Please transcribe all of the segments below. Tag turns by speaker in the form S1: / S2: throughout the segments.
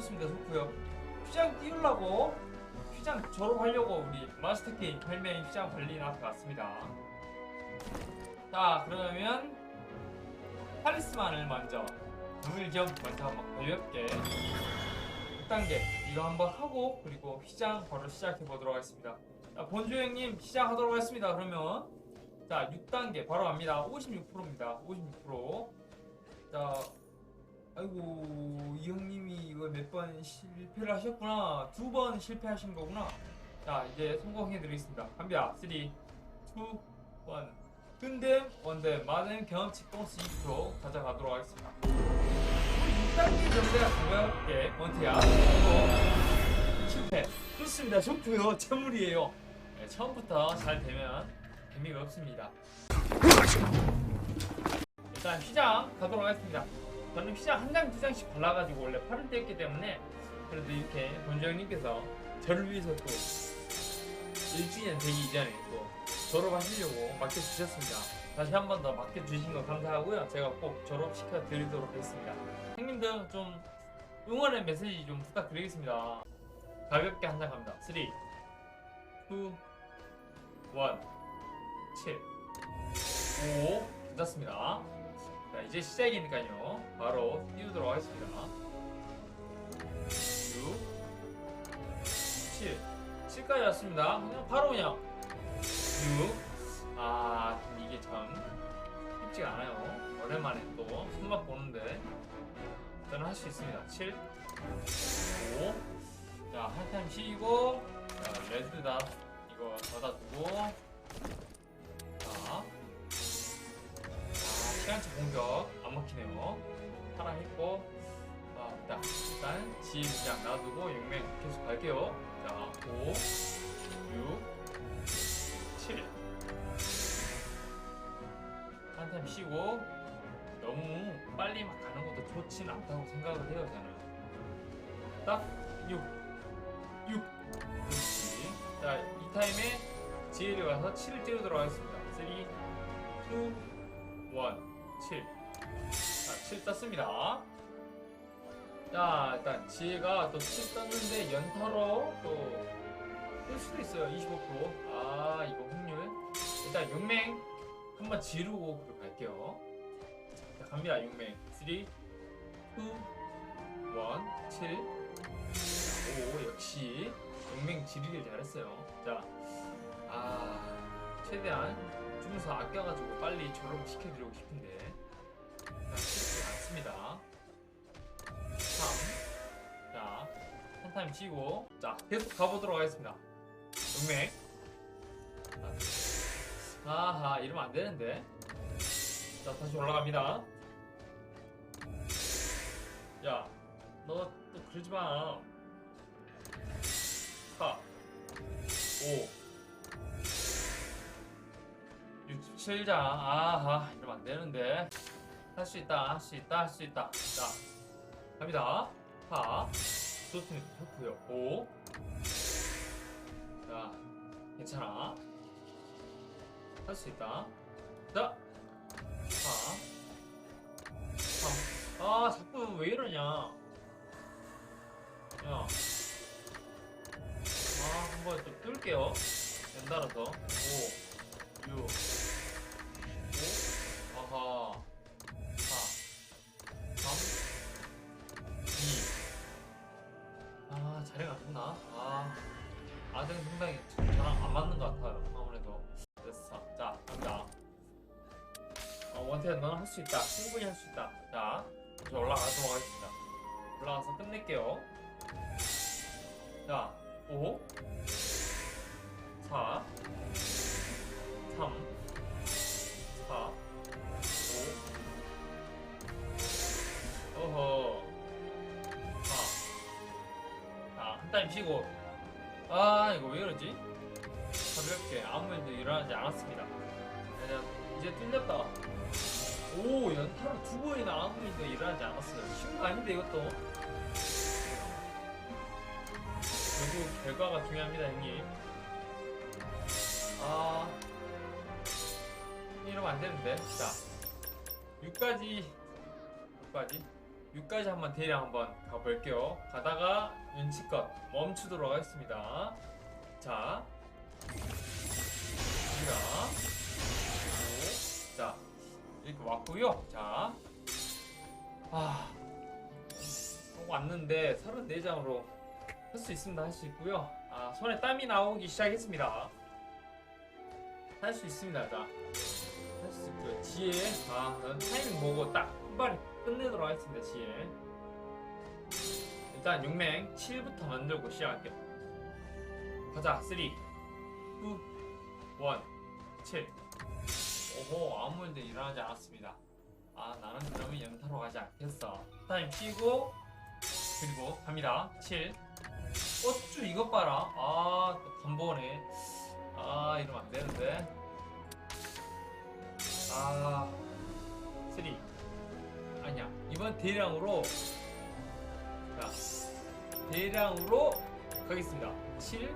S1: 좋습니다. 좋고요. 휘장 띄우려고 휘장 졸업하려고 우리 마스터 게임 별명이 휘장 관리인 앞에 왔습니다. 자 그러면 타리스만을 먼저 물겸 먼저 한번 가볍게 6단계 이거 한번 하고 그리고 휘장 바로 시작해 보도록 하겠습니다. 자 본주 형님 시작하도록 하겠습니다. 그러면 자 6단계 바로 갑니다. 56%입니다. 56%. 자 아이고 이 형님이 이거 몇 번 실패를 하셨구나. 두 번 실패하신 거구나. 자 이제 성공해 드리겠습니다. 갑니다. 3, 2, 1. 근데 원대 많은 경험치 보너스 2% 가져가도록 하겠습니다. 우리 6단계 정도가 가볍게 원태야. 그리고 실패. 좋습니다. 좋고요. 천물이에요. 네, 처음부터 잘 되면 재미가 없습니다. 일단 휘장 가도록 하겠습니다. 저는 휘장 한 장, 두 장씩 발라가지고 원래 팔을 뗐기 때문에 그래도 이렇게 본주형님께서 저를 위해서 또 1주년 되기 이전에 또 졸업하시려고 맡겨주셨습니다. 다시 한 번 더 맡겨주신 거 감사하고요. 제가 꼭 졸업시켜 드리도록 하겠습니다. 형님들 좀 응원의 메시지 좀 부탁드리겠습니다. 가볍게 한 장 갑니다. 3, 2, 1, 7, 5, 괜찮습니다. 자, 이제 시작이니까요. 바로 띄우도록 하겠습니다. 6, 7, 7까지 왔습니다. 그냥 바로 그냥 6. 아, 이게 참 쉽지가 않아요. 오랜만에 또 손맛 보는데 저는 할 수 있습니다. 7, 5. 자, 한 타임 쉬고, 자, 레드다 이거 닫아두고, 시간차 공격 안 먹히네요. 하나 했고, 아, 일단, 일단 지혜 그냥 놔두고 용맹 계속 갈게요. 자, 5, 6, 7. 한 타임 쉬고, 너무 빨리 막 가는 것도 좋지는 않다고 생각을 해요, 저는. 딱 6, 6. 그렇지. 자, 이 타임에 지혜를 가서 7을 띄우도록 하겠습니다. 3, 2, 1, 7. 자, 7 떴습니다. 자, 일단 지혜가 또7 떴는데 연타로 또 뜰 수도 있어요. 25%. 아, 이거 확률. 일단 용맹 한번 지르고 그리고 갈게요. 자, 갑니다. 용맹. 3, 2, 1, 7. 오, 역시 용맹 지르길 잘했어요. 자, 아, 최대한 중서 아껴가지고 빨리 졸업 시켜드리고 싶은데 자, 쉽지 않습니다. 3. 자, 한 타임 치고 자, 계속 가보도록 하겠습니다. 자, 아하, 이러면 안 되는데. 자, 다시 올라갑니다. 야, 너 또 그러지 마. 4, 5, 67장. 아하, 이러면 안 되는데. 할 수 있다, 할 수 있다, 할 수 있다. 자, 갑니다. 4, 좋습니다. 좋고요. 5. 자, 괜찮아. 할 수 있다. 자, 4, 3. 아, 자꾸 왜 이러냐. 야. 아, 한번 좀 뜰게요. 연달아서. 5, 아등 상당히 저랑 안 맞는 것 같아요. 아무래도. 됐어. 자, 갑니다. 어, 원태 너는 할 수 있다. 충분히 할 수 있다. 자, 저 올라가도록 하겠습니다. 올라가서 끝낼게요. 자, 5, 4, 3, 4, 5, 어허, 4. 자, 한 타임 쉬고. 아, 이거 왜 이러지? 가볍게 아무 일도 일어나지 않았습니다. 이제 뚫렸다. 오, 연타로 두 번이나 아무 일도 일어나지 않았어요. 쉬운 거 아닌데, 이것도. 결국 결과가 중요합니다, 형님. 아, 이러면 안 되는데. 자, 6까지, 6까지. 6까지 한번 대략 한번 가볼게요. 가다가 눈치껏 멈추도록 하겠습니다. 자. 오, 자, 이렇게 왔고요. 자, 아, 왔는데 34장으로 할 수 있습니다. 할 수 있고요. 아, 손에 땀이 나오기 시작했습니다. 할 수 있습니다. 자, 할 수 있고요. 지혜, 아, 난 타이밍 보고 딱 한 발에 끝내도록 하겠습니다. 지혜. 일단 용맹 7부터 만들고 시작할게요. 가자, 3, 2, 1, 7. 오호, 아무 일도 일어나지 않았습니다. 아, 나는 그러면 연타로 가지 않겠어. 타임 쉬고, 그리고 갑니다. 7. 어쭈, 이것 봐라. 아, 또 간보네. 아, 이러면 안 되는데. 대량으로. 자, 대량으로 가겠습니다. 7.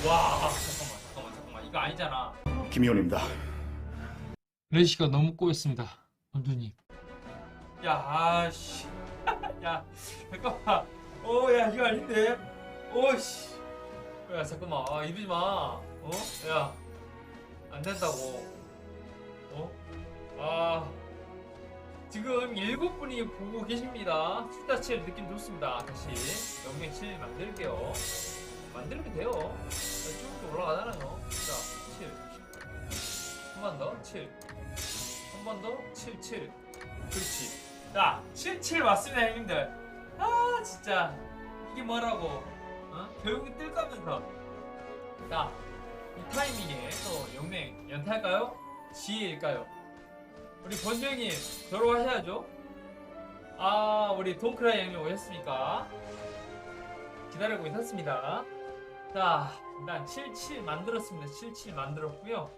S1: 자, 와, 잠깐만, 잠깐만, 잠깐만. 이거 아니잖아.
S2: 김희원입니다.
S1: 레시가 너무 꼬였습니다. 감독님. 야, 아씨. 야, 잠깐만. 어, 야, 이거 아닌데. 오, 씨. 야, 잠깐만. 아, 이러지 마. 어? 야, 안 된다고. 어? 아. 지금 일곱 분이 보고 계십니다. 7 느낌 좋습니다. 다시 영맹 7 만들게요. 만들면 돼요. 쭉쭉 올라가잖아요. 자, 7. 한 번 더, 7. 한 번 더, 7, 7. 그렇지. 자, 7, 7 맞습니다, 형님들. 아, 진짜. 이게 뭐라고. 어? 결국에 뜰 거면서. 자, 이 타이밍에 또 영맹 연타할까요? 지혜일까요? 우리 본주형님 들어가셔야죠. 아, 우리 동크라이 형님 오셨습니까? 기다리고 있었습니다. 자, 일단 77 만들었습니다. 77 만들었고요.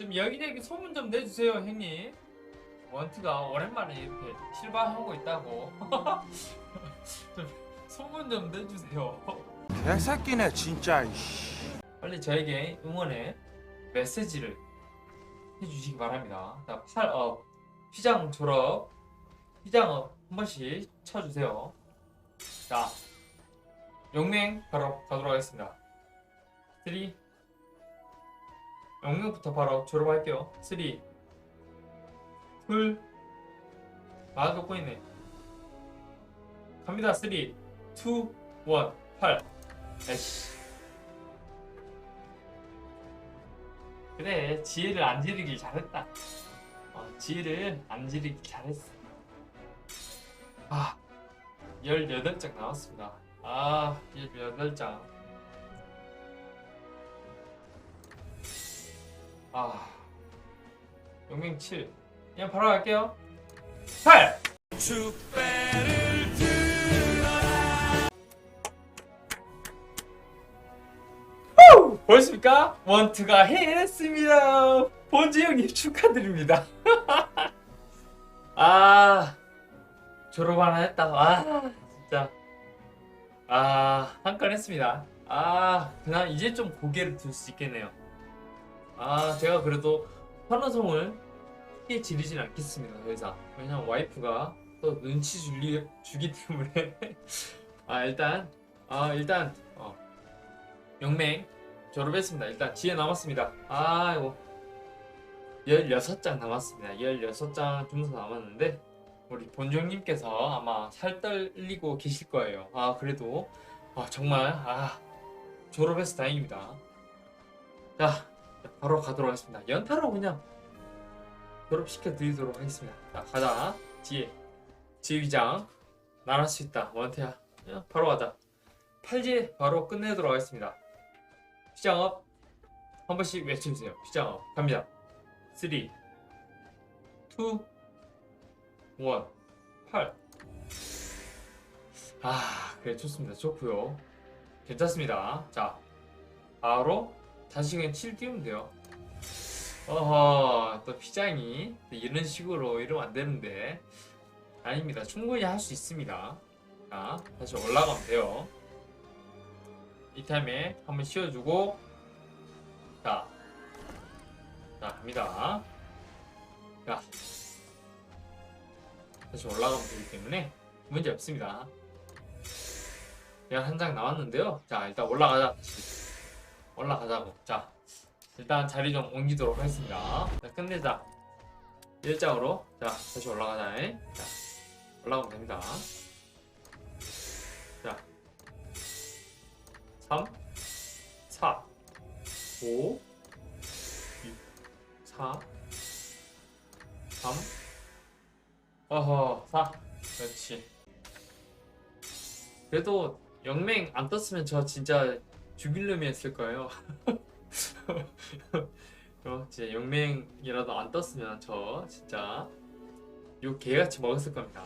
S1: 좀 여기저기 소문 좀 내주세요, 형님. 원트가 오랜만에 이렇게 실바하고 있다고. 좀 소문 좀 내주세요.
S3: 개새끼네 진짜.
S1: 빨리 저에게 응원의 메시지를 해주시기 바랍니다. 자, 팔업, 휘장 졸업, 휘장업 한 번씩 쳐주세요. 자, 영맹 바로 가도록 하겠습니다. 3 영맹부터 바로 졸업할게요. 3 2 아, 놓고 있네. 갑니다. 3 2 1 8 에이씨. 그래 지혜를 안 지르길 잘했다. 어, 지혜를 안 지르길 잘했어. 아 18장 나왔습니다. 아 18장. 아 용맹 7 그냥 바로 갈게요. 8 보였습니까? 원투가 해냈습니다. 본지 형님 축하드립니다. 아 졸업 하나 했다. 아 진짜 아 한 건 했습니다. 아 그냥 이제 좀 고개를 들 수 있겠네요. 아 제가 그래도 환호성을 크게 지르진 않겠습니다. 더 이상 왜냐면 와이프가 또 눈치 주기, 주기 때문에 아 일단 아 일단 어 영맹 졸업했습니다. 일단 지혜 남았습니다. 아이고 16장 남았습니다. 16장 주문서 남았는데 우리 본종님께서 아마 살 떨리고 계실 거예요. 아 그래도 아, 정말 아 졸업해서 다행입니다. 자 바로 가도록 하겠습니다. 연타로 그냥 졸업시켜 드리도록 하겠습니다. 자 가자 지혜 지휘장 나갈 수 있다 원태야 바로 가자. 팔지 바로 끝내도록 하겠습니다. 시장업 한 번씩 외쳐주세요. 시장업 갑니다. 3 2 1 8 아, 그래 좋습니다. 좋고요. 괜찮습니다. 자, 바로 다시 그냥 7 띄우면 돼요. 어허, 또 피장이 이런 식으로 이러면 안 되는데 아닙니다. 충분히 할 수 있습니다. 자, 다시 올라가면 돼요. 이 타임에 한번 쉬어주고 자, 자 갑니다 자 다시 올라가면 되기 때문에 문제 없습니다. 대한 한장 남았는데요. 자 일단 올라가자. 올라가자고. 자 일단 자리 좀 옮기도록 하겠습니다. 자 끝내자. 일장으로 자 다시 올라가자. 자 올라가면 됩니다. 그래도 영맹 안 떴으면 저 진짜 죽이려면 했을 거예요. 어, 진짜 영맹이라도 안 떴으면 저 진짜 요 개같이 먹었을 겁니다.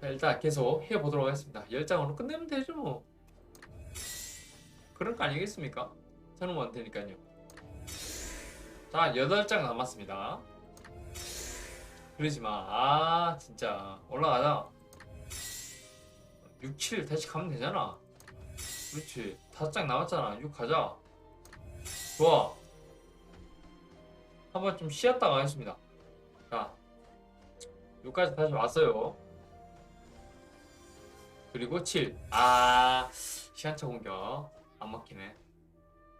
S1: 자, 일단 계속 해보도록 하겠습니다. 10장으로 끝내면 되죠 뭐. 그럴 거 아니겠습니까? 저는 원 테니까요. 자, 8장 남았습니다. 그러지 마. 아, 진짜. 올라가자. 6, 7 다시 가면 되잖아. 그렇지. 5장 남았잖아. 6 가자. 좋아. 한번 좀 쉬었다 가겠습니다. 자, 여기까지 다시 왔어요. 그리고 7. 아, 시간차 공격. 안 먹히네.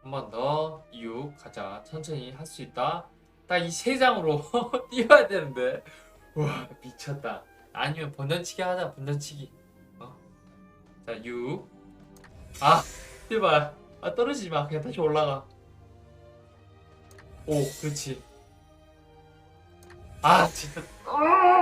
S1: 한 번 더. 6. 가자. 천천히 할 수 있다. 딱 이 세 장으로 뛰어야 되는데. 와, 미쳤다. 아니면 번전치기 하자, 번전치기. 어? 자, 6. 아, 제발. 아, 떨어지지 마. 그냥 다시 올라가. 오, 그렇지. 아, 진짜. 아!